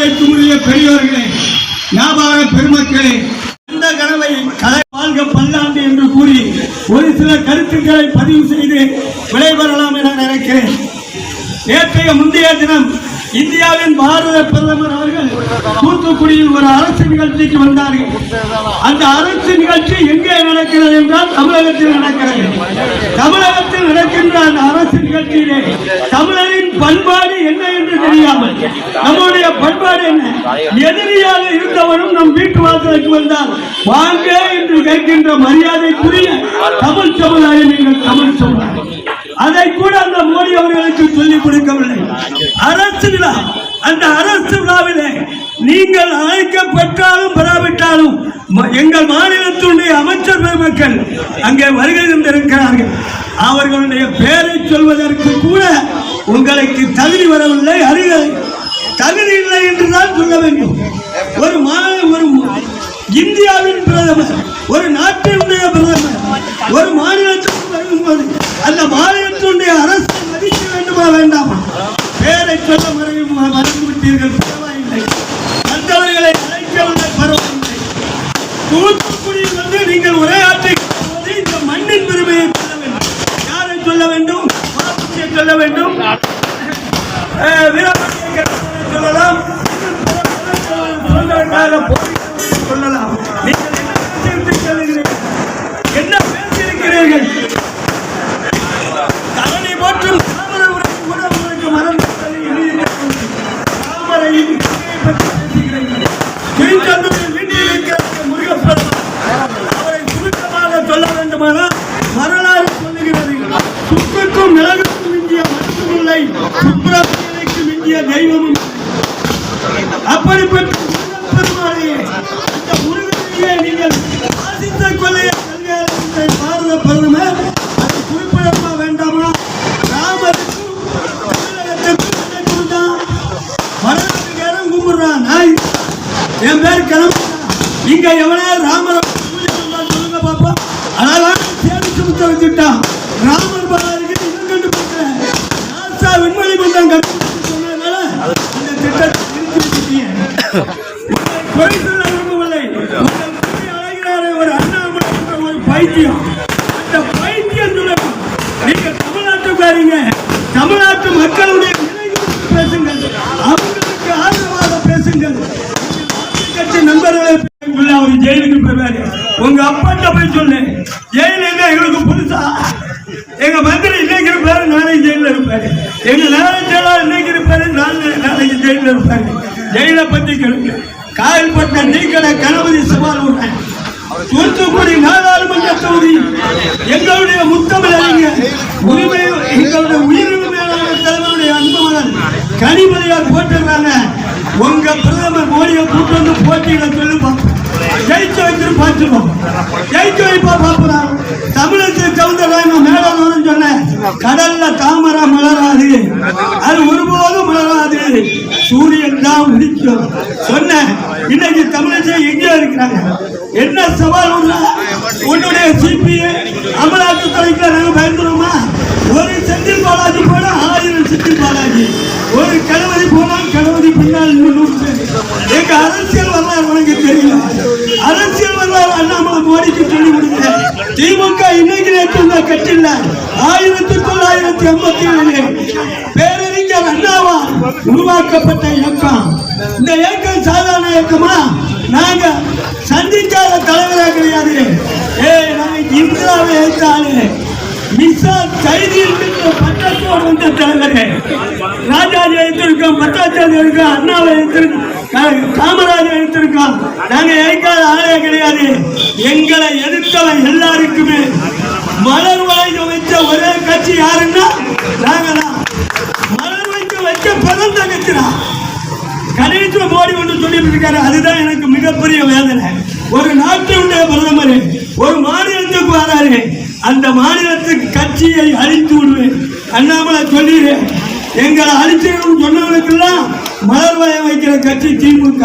மரியாதைக்குரிய பெரியோர்களே வியாபார பெருமக்களே அந்த கனவை கலை வாழ்க பல்லாண்டு என்று கூறி ஒரு சில கருத்துக்களை பதிவு செய்து விடைபெறலாம் என நினைக்கிறேன். நேற்றைய முந்தைய தினம் இந்தியாவின் பாரத பிரதமர் அவர்கள் தூத்துக்குடியில் ஒரு அரசு நிகழ்ச்சிக்கு வந்தார்கள். அந்த அரசு நிகழ்ச்சி எங்கே நடக்கிறது என்றால் தமிழகத்தில் நடக்கிறது. தமிழகத்தில் நடக்கின்ற அந்த அரசு நிகழ்ச்சியிலே தமிழக பண்பாடு என்ன என்று தெரியாமல் நம்முடைய பண்பாடு என்ன? எதிரியாக இருந்தவரும் நம் வீட்டு வாசலுக்கு வந்தால் வாங்க என்று கேட்கின்ற மரியாதைக்குரிய தமிழ் சமுதாயம் எங்கள் தமிழ் சமுதாயம். அதை கூட அந்த மோடி அவர்களுக்கு சொல்லிக் கொடுக்கவில்லை. அரசு விழா அந்த அரசு விழாவிலே நீங்கள் அழைக்கப்பட்டாலும் பெறாவிட்டாலும் எங்கள் மாநிலத்தினுடைய அமைச்சர் பெருமக்கள் அங்கே வருகை தந்திருக்கிறார்கள். அவர்களுடைய பெயரை சொல்வதற்கு கூட உங்களுக்கு தகுதி வரவில்லை அருகதை தகுதி இல்லை என்றுதான் சொல்ல வேண்டும். ஒரு மாநில ஒரு இந்தியாவின் பிரதமர் ஒரு நாட்டினுடைய பிரதமர் ஒரு மாநிலத்திற்கு வரும்போது அந்த மாநிலத்தினுடைய அரசு மதிக்க வேண்டுமா வேண்டாமா? பேரை சொல்ல மறைவு மறந்து விட்டீர்கள் பரவாயில்லை வந்தவர்களை அழைக்கவில்லை பரவாயில்லை தூத்துக்குடியில் வந்து நீங்கள் உரையாற்றுகிற போது இந்த மண்ணின் பெருமையை சொல்ல வேண்டும் யாரை சொல்ல வேண்டும் பாபுஜியை சொல்ல வேண்டும் அஹ், வீரபாண்டிய கட்டபொம்மனை சொல்லலாம் சொல்வதற்காக போராட்டத்தை சொல்லலாம் நீங்கள் என்ன பேசிவிட்டு செல்கிறீர்கள் என்ன பேசியிருக்கிறீர்கள் தரணி போற்றும் தாமரை உரைக்கும் கூட உங்களுக்கு மறந்து தாமரையின் கதையை பற்றி பேசுகிறீர்கள் திருச்செந்தூரில் வீட்டில் இருக்கிற முருகப்பெருமான் அவரை சுருக்கமாக சொல்ல வேண்டுமானால் வரலாறு சொல்லுகிறது சுக்குக்கும் மிளகுக்கும் இந்திய மட்டும் இல்லை சுப்பிரமணியனுக்கு இந்திய தெய்வமும். அப்படிப்பட்ட முருகப்பெருமானையே அந்த முருகனையே நீங்கள் ஆசித்த கொள்ளையை கல்வியாளர் பாரத பிரதமர் அது வேண்டாமா? ராமருக்கும் கொடுத்தான்? கும்பிடுறான் நாய். என் பேர் கிளம்புறா இங்க எவனே ராமரை பூஜை சொல்லுங்க பாப்பா அழகான சேமிச்சு முத்த வச்சுட்டான் ராமர் பலாருக்கு நாசா விண்வெளி மன்றம் சொன்னதுனால இந்த திட்டத்தை நிறுத்தி வச்சுட்டீங்க. பொய் சொல்ல விரும்பவில்லை அழைகிறாரே ஒரு அண்ணா ஒரு பைத்தியம். அந்த பைத்தியம் சொல்லணும் நீங்க தமிழ்நாட்டுக்காரீங்க. தமிழ்நாட்டு மக்களுடைய பேசுங்கள். அவங்களுக்கு ஆதரவாக பேசுங்கள். கட்சி நண்பர்களை அவர் ஜெயிலுக்கு போவாரு உங்க அப்பாட்ட போய் சொல்லு. ஜெயில் என்ன எங்களுக்கு புதுசா எங்க மந்திரி இன்னைக்கு இருப்பாரு நாளைக்கு ஜெயில இருப்பாரு எங்க நாளைக்கு இன்னைக்கு இருப்பாரு நாளைக்கு ஜெயில இருப்பாரு ஜெயில பத்தி கேளுங்க. காயல்பட்ட நீக்கடை கணபதி சவால் விடுறேன் தூத்துக்குடி நாடாளுமன்ற தொகுதி. எங்களுடைய முத்தமிழ் அறிஞர் உரிமை எங்களுடைய உயிரிழந்த தலைவருடைய அன்புமகன் போட்டிருக்காங்க. உங்க பிரதமர் மோடியை கூட்டு வந்து போட்டியிட சொல்லு பார்ப்போம் ஜெயிச்ச வைத்து பார்த்துருவோம் ஜெயிச்சு வைப்பா பார்ப்போம். சூரியன் தான் உதிக்கும். சொன்னேன் இன்னைக்கு தமிழக எங்கே இருக்கிறாங்க. என்ன சவால் உள்ள உன்னுடைய சிபிஐ அமலாக்கத்துறைக்கு நாங்க பயந்துருமா ஒரு செந்தில் பாலாஜி போனா ஆயிரம் செந்தில் பாலாஜி. ஒரு கணவதி போனால் கணவதி பின்னால் எங்க அரசியல் வரலாறு உனக்கு தெரியும்? அரசியல் வரலாறு அண்ணாமலை மோடிக்கு சொல்லி கொடுங்க திமுக இன்னைக்கு நேற்று இந்த ஆயிரத்தி தொள்ளாயிரத்தி ஐம்பத்தி ஏழு பேரறிஞர் அண்ணாவா உருவாக்கப்பட்ட இயக்கம். இந்த இயக்கம் சாதாரண இயக்கமா? நாங்க சந்திக்காத தலைவரே கிடையாது. ஏய் நாங்க இந்தியாவை ஏற்றாலே மிஸ்ஸா கைதி இருக்கின்ற பட்டத்தோடு வந்த தலைவரே. ராஜாஜி எழுத்திருக்கோம் பட்டாச்சாரி இருக்கோம் அண்ணாவை எழுத்திருக்கோம் காமராஜர் எழுத்திருக்கோம் நாங்க ஏற்காத ஆளே கிடையாது. எங்களை எதிர்த்தவன் எல்லாருக்குமே மலர் வளைய வச்ச ஒரே கட்சி யாருன்னா நாங்க தான் வச்ச பிறந்த கட்சினா மோடி ஒன்று சொல்லிட்டு இருக்காரு அதுதான் எனக்கு மிகப்பெரிய வேதனை. ஒரு நாட்டினுடைய பிரதமர் ஒரு மாநிலத்துக்கு வராரு அந்த மாநிலத்துக்கு கட்சியை அழித்து விடுவேன். அண்ணாமலை சொல்லிடுறேன் எங்களை அழிச்சிடணும்னு சொன்னவனுக்கெல்லாம் மலர் வய வைக்கிற கட்சி திமுக.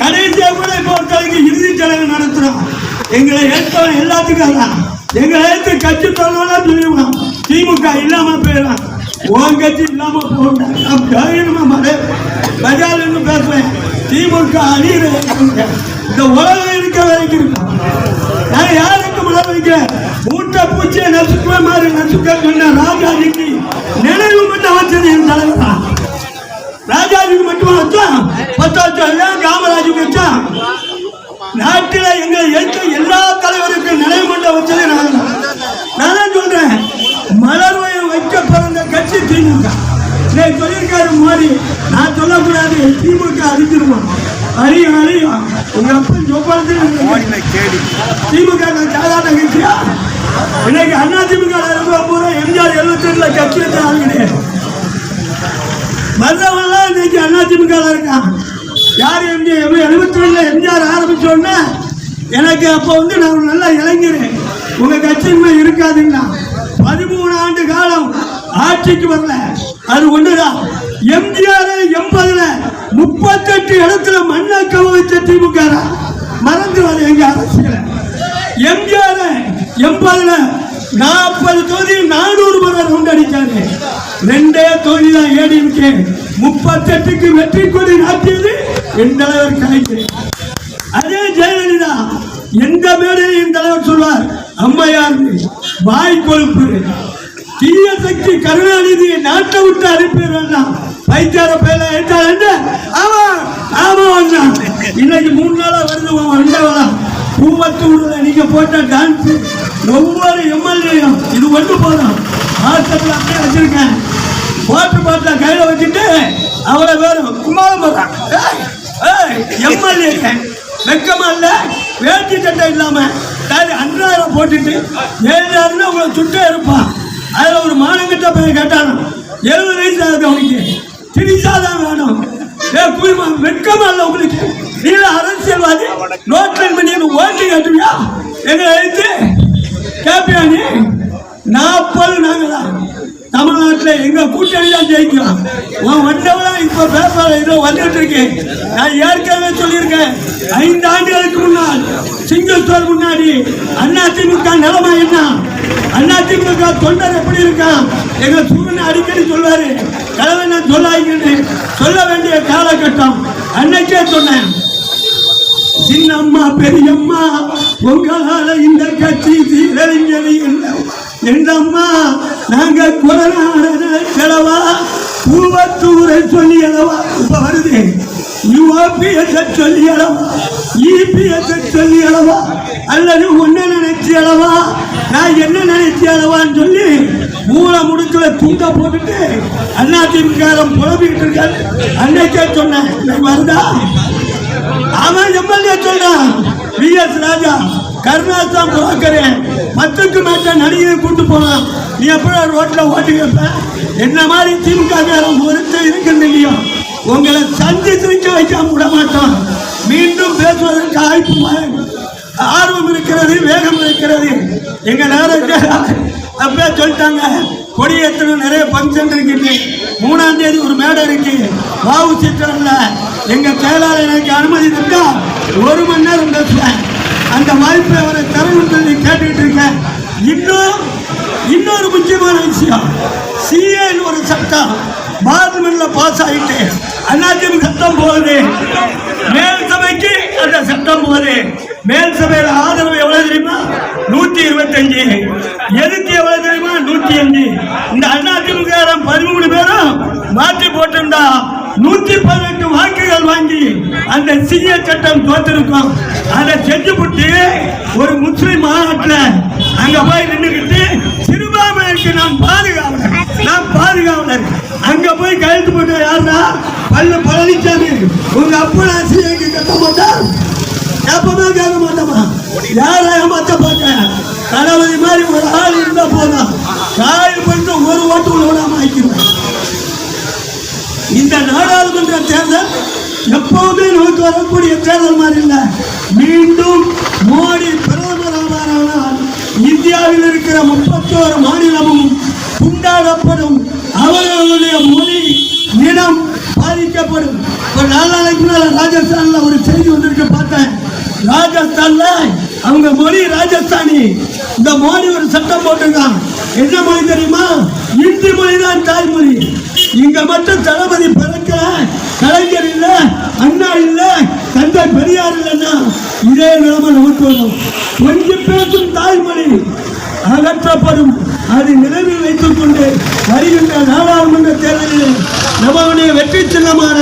கடைசியாக கூட இப்போ ஒருத்தருக்கு இறுதி சடங்கு நடத்துகிறோம் எங்களை ஏற்றவன் எல்லாத்துக்கும் தான் எங்களை ஏற்று கட்சி சொல்லலாம் சொல்லிடுவோம் திமுக இல்லாமல் போயிடலாம். உங்கட்சி இல்லாம போகணும் நான் தைரியமா பேசுறேன். திமுக அணியில இந்த உலகம் இருக்க வரைக்கும் நான் யாருக்கு மலர் வைக்கிறேன்? மூட்டை பூச்சியை நசுக்குவே மாதிரி நசுக்க சொன்ன ராஜாஜிக்கு நினைவு மட்டும் வச்சது என் தலைவர் ராஜாஜிக்கு மட்டும் வச்சா பத்து வச்சா காமராஜுக்கு வச்சா நாட்டில எங்க எதிர்த்த எல்லா தலைவருக்கும் நினைவு மட்டும் வச்சது நான். நான் சொல்றேன். இன்னைக்கு சொல்லியிருக்காரு மோடி. நான் சொல்லக்கூடாது. திமுக அழிச்சிருவோம் அழியும் அழியும் உங்க அப்பன் சொப்பாளத்தில் திமுக நான் சாதாரண கட்சியா? இன்னைக்கு அண்ணா திமுக இருக்க பூரா எம்ஜிஆர் எழுபத்தி ரெண்டுல கட்சி ஆள் கிடையாது இன்னைக்கு அண்ணா திமுக இருக்கான் யார் எம்ஜிஆர் எழுபத்தி ரெண்டுல எம்ஜிஆர் ஆரம்பிச்ச உடனே எனக்கு அப்போ வந்து நான் நல்ல இளைஞர். உங்க கட்சியுமே இருக்காதுங்களா? பதிமூணு ஆண்டு காலம் ஆட்சிக்கு வரல. அது ஒண்ணுதான். எம்ஜிஆர் எண்பதுல முப்பத்தெட்டு இடத்துல மண்ணை கவ திமுக மறந்து வர எங்க அரசியல. எம்ஜிஆர் எண்பதுல நாற்பது தொகுதி நானூறு முறை ரவுண்ட் அடிச்சாரு. ரெண்டே தொகுதி தான் ஏடிஎம்கே. முப்பத்தெட்டுக்கு வெற்றி கொடி நாட்டியது என் தலைவர் கலைஞர்? அதே ஜெயலலிதா எந்த மேடையும் தலைவர் சொல்வார். அம்மையார் வாய் கொழுப்பு தீய சக்தி கருணாநிதியை நாட்டை விட்டு அனுப்பிட வேண்டாம் பைத்தியார பேர எடுத்தாரு ஆமா ஆமா வந்தான் இன்னைக்கு மூணு நாளா வருது வந்தவளா ரெண்டாவதா பூவத்தூர்ல நீங்க போட்ட டான்ஸ் ஒவ்வொரு எம்எல்ஏயும் இது ஒன்று போதும். வாட்ஸ்அப்ல அப்படியே வச்சிருக்கேன். போட்டு பாட்டில கையில வச்சுட்டு அவளை வேறும் குமாரம் போடுறான். எம்எல்ஏ. வெக்கமா இல்ல வேட்டி சட்டை இல்லாம. அன்றாயிரம் போட்டுட்டு ஏழு உங்களை சுட்டே இருப்பான். அதுல ஒரு மானங்கிட்ட போய் கேட்டானோ எழுபது வயசு ஆகுது அவனுக்கு. திரிசாதான் வேணும். ஏ குருமா வெக்கமா இல்ல உங்களுக்கு? நீல அரசியல்வாதி. நோட்லைன் பண்ணி ஓட்டு கேட்டுவியா? எங்களை எழுத்து கேப்பியா நீ நாற்பது நாங்களா தமிழ்நாட்டில் எங்க கூட்டணி தான் ஜெயிக்கிறோம் உன் வந்தவளா இப்ப பேப்பர் ஏதோ வந்துட்டு இருக்கேன் நான் ஏற்கனவே சொல்லியிருக்கேன். ஐந்து ஆண்டுகளுக்கு முன்னால் சிங்கத்தோர் முன்னாடி அதிமுக நிலைமை என்ன? அதிமுக தொண்டர் எப்படி இருக்கான்? எங்க சூரியன் அடிக்கடி சொல்வாரு கலவை நான் சொல்லாங்கன்னு சொல்ல வேண்டிய காலகட்டம். அன்னைக்கே சொன்னேன். சின்னம்மா பெரியம்மா உங்களால இந்த கட்சி சீரழிஞ்சது என்ன எங்கம்மா நாங்க கொரோனா செலவா பூவத்தூரை சொல்லி அளவா இப்ப வருது. யூபிஎஸ் சொல்லி அளவா இபிஎஸ் சொல்லி அளவா அல்லது ஒன்ன நினைச்சு அளவா நான் என்ன நினைச்சு அளவான்னு சொல்லி மூல முடுக்கல துண்ட போட்டுட்டு அண்ணா திமுக புலம்பிக்கிட்டு இருக்காரு. அன்னைக்கே சொன்னேன் வருதா அவன் எம்எல்ஏ சொல்றான் வி எஸ் ராஜா கருணாசாம் புரோக்கரு பத்துக்கு மேட்ட நடிகரை கூட்டு போகலாம் நீ எப்படி ரோட்ல ஓட்டு கேட்ப என்ன மாதிரி திமுக காரன் ஒருத்தர் இருக்குன்னு இல்லையோ? உங்களை சந்தித்து வைக்க விட மாட்டோம். மீண்டும் பேசுவதற்கு ஆய்ப்பு ஆர்வம் இருக்கிறது வேகம் இருக்கிறது. எங்க நேரத்தை அப்படியே சொல்லிட்டாங்க. கொடியேற்றணும் நிறைய ஃபங்க்ஷன் இருக்குது மூணாம் தேதி ஒரு மேடை இருக்கு. வாவு சித்திரம்ல. எங்க செயலாளர் எனக்கு அனுமதி தந்தா ஒரு மணி நேரம் பேசுவேன். அந்த வாய்ப்பை அவரை தரணும் சொல்லி கேட்டுக்கிட்டு இருக்கேன். இன்னும் இன்னொரு முக்கியமான விஷயம். சிஏன்னு ஒரு சட்டம் பார்லிமெண்ட்ல பாஸ் ஆகிட்டு அதிமுக சட்டம் போகுது. மேல் சபைக்கு அந்த சட்டம் போகுது. மேல் சபையில ஆதரவு எவ்வளவு தெரியுமா? நூத்தி இருபத்தஞ்சு. எதிர்த்து எவ்வளவு தெரியுமா? நூத்தி அஞ்சு. இந்த அதிமுக பதிமூணு பேரும் மாற்றி போட்டிருந்தா நூத்தி பதினஞ்சு வாங்கி அந்த சிறிய சட்டம் தோத்திருக்கோம். அதை செஞ்சு விட்டு ஒரு முஸ்லிம் மாநாட்டில் அங்க போய் நின்றுக்கிட்டு சிறுபான்மையிற்கு நாம் பாதுகாவலர். நாம் பாதுகாவலர். அங்க போய் கழுத்து போட்டு யாருன்னா பல்லு பழனிச்சாமி. உங்க அப்பா சிஐக்கு கட்ட மாட்டா எப்பவுமே கேட்க மாட்டோமா யாரை ஏமாத்த பார்க்க? தளபதி மாதிரி ஒரு ஆள் இருந்தா போதும். காயில் பண்ணிட்டு ஒரு ஓட்டு விடாம ஆக்கிடுவேன். இந்த நாடாளுமன்ற தேர்தல் எப்பவுமே நமக்கு வரக்கூடிய தேர்தல் மாதிரி இல்லை. மீண்டும் மோடி பிரதமர் ஆவாரானால் இந்தியாவில் இருக்கிற முப்பத்தோரு மாநிலமும் கொண்டாடப்படும் அவர்களுடைய மொழி இனம் பாதிக்கப்படும். ஒரு நாலு நாளைக்கு முன்னால ராஜஸ்தான்ல ஒரு செய்தி வந்திருக்கு பார்த்தேன். ராஜஸ்தான்ல அவங்க மொழி ராஜஸ்தானி. இந்த மோடி ஒரு சட்டம் போட்டிருக்கான். என்ன மொழி தெரியுமா? இந்தி மொழிதான் தாய்மொழி. இங்க மட்டும் தளபதி பிறக்கிற கலைஞர் இல்லை அண்ணா இல்லை தந்தை பெரியார் இல்லைன்னா இதே நிலைமை நமக்கு வரும். கொஞ்சம் பேசும் தாய்மொழி அகற்றப்படும். அதை நினைவில் வைத்துக் கொண்டு வருகின்ற நாடாளுமன்ற தேர்தலில் நம்மளுடைய வெற்றி சின்னமான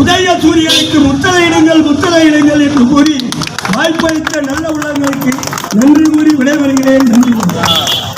உதய சூரியனுக்கு முத்தரையிடுங்கள் முத்தரையிடுங்கள் என்று கூறி வாய்ப்பளித்த நல்ல உலகங்களுக்கு நன்றி கூறி விடைபெறுகிறேன். நன்றி.